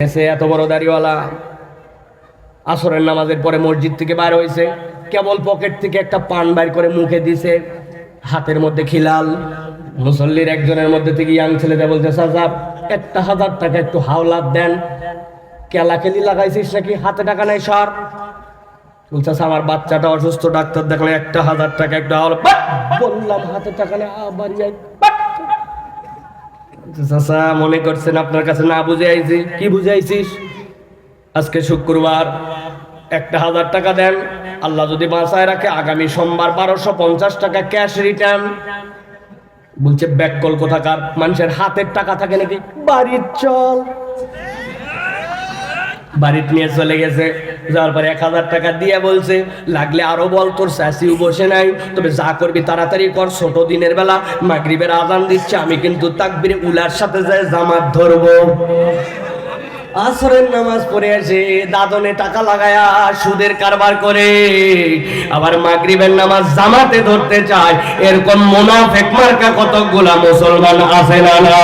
এসে এত বড় দাড়িওয়ালা। আসরের নামাজের পরে মসজিদ থেকে বাইর হয়েছে। কেবল পকেট থেকে একটা পান বাইর করে মুখে দিছে। হাতের মধ্যে খিলাল। মুসল্লির একজনের মধ্যে থেকে ইয়াং ছেলেদের বলছে সাজাব একটা হাজার টাকা একটু হাওলাত দেন। কেলাকেলি লাগাইছিস নাকি? হাতে টাকা নাই সর। বলছে "স্যার, আমার বাচ্চাটা অসুস্থ ডাক্তার দেখলে একটা হাজার টাকা একটু হাওলা বললাম হাতে টাকা নেই আবার চাচা, মনে করছেন আপনার কাছে না বুঝে আইছি। কি বুঝে আইছিস? আজকে শুক্রবার। একটা হাজার টাকা দেন। আল্লাহ যদি বাঁচায় রাখে, আগামী সোমবার বারোশো পঞ্চাশ টাকা ক্যাশ রিটার্ন বলছে ব্যাক কল কোথাকার মানুষের হাতের টাকা থাকে নাকি? বাড়ির চল। বাড়িতে নিয়ে চলে গেছে। যাওয়ার পরে এক হাজার টাকা দিয়ে বলছে, লাগলে আরও বল, তোর শাসিও বসে নাই। তবে যা করবি তাড়াতাড়ি কর, ছোট দিনের বেলা মাগরিবের আজান দিচ্ছে, আমি কিন্তু তাকবির উলার সাথে যায় জামাত ধরবো। আসরের নামাজ পড়ে আসে দাদনে টাকা লাগায়া সুদের কারবার করে। আবার মাগরিবের নামাজ জামাতে ধরতে চায়। এরকম মোনাফেক মার্কা কতগুলা মুসলমান আছে না না